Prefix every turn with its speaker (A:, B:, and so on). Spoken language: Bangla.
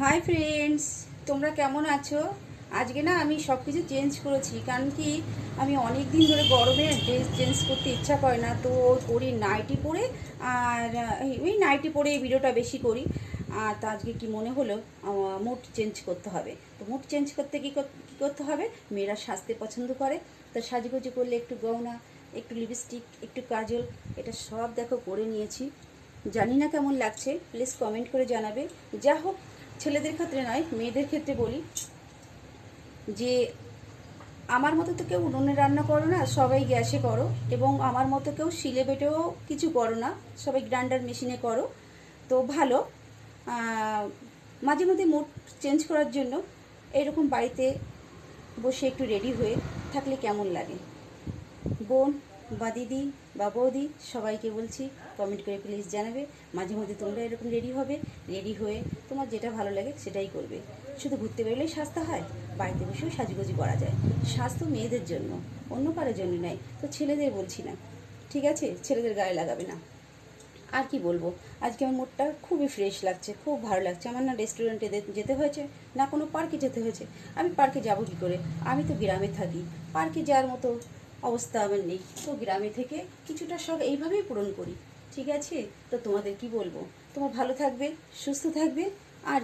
A: হাই ফ্রেন্ডস তোমরা কেমন আছো? আজকে না আমি সব কিছু চেঞ্জ করেছি, কারণ কি আমি অনেক দিন ধরে গরমে ড্রেস চেঞ্জ করতে ইচ্ছা করে না। তো করি নাইটি পরে আর ওই নাইটি পরে এই ভিডিওটা বেশি করি। আর তা আজকে কি মনে হলো? মুড চেঞ্জ করতে হবে। তো মুড চেঞ্জ করতে কী কী করতে হবে? মেয়েরা সাজতে পছন্দ করে। তো সাজুগুজু করলে একটু গহনা একটু লিপস্টিক একটু কাজল, এটা সব দেখো করে নিয়েছি। জানি না কেমন লাগছে প্লিজ কমেন্ট করে জানাবে। যা হোক ছেলেদের ক্ষেত্রে নয়, মেয়েদের ক্ষেত্রে বলি যে আমার মতো তো কেউ উনুনে রান্না করো না, সবাই গ্যাসে করো এবং আমার মতো কেউ শিলে বেটেও কিছু করো না, সবাই গ্রাইন্ডার মেশিনে করো। তো ভালো। মাঝে মধ্যে মুড চেঞ্জ করার জন্য এরকম বাড়িতে বসে একটু রেডি হয়ে থাকলে কেমন লাগে? বোন বা দিদি বা বৌদি, সবাইকে বলছি কমেন্ট করে প্লিজ জানাবে। মাঝে মধ্যে তোমরা এরকম রেডি হবে রেডি হয়ে তোমার যেটা ভালো লাগে সেটাই করবে। শুধু ঘুরতে বেরোলেই সাজতে হয়, বাড়িতে বসেও সাজুগুজি করা যায়। স্বাস্থ্য মেয়েদের জন্য, অন্য কারোর জন্য নয়, তো ছেলেদের বলছি না। ঠিক আছে? ছেলেদের গায়ে লাগাবে না। আর কি বলব? আজকে আমার মুডটা খুবই ফ্রেশ লাগছে, খুব ভালো লাগছে। আমার না রেস্টুরেন্টে যেতে হয়েছে, না কোনো পার্কে যেতে হয়েছে। আমি পার্কে যাব কি করে? আমি তো গ্রামে থাকি। পার্কে যাওয়ার মতো অবস্থা আমার নেই। তো গ্রামে থেকে কিছুটা শখ এইভাবেই পূরণ করি। ঠিক আছে? তো তোমাদের কি বলব? তোমার ভালো থাকবে, সুস্থ থাকবে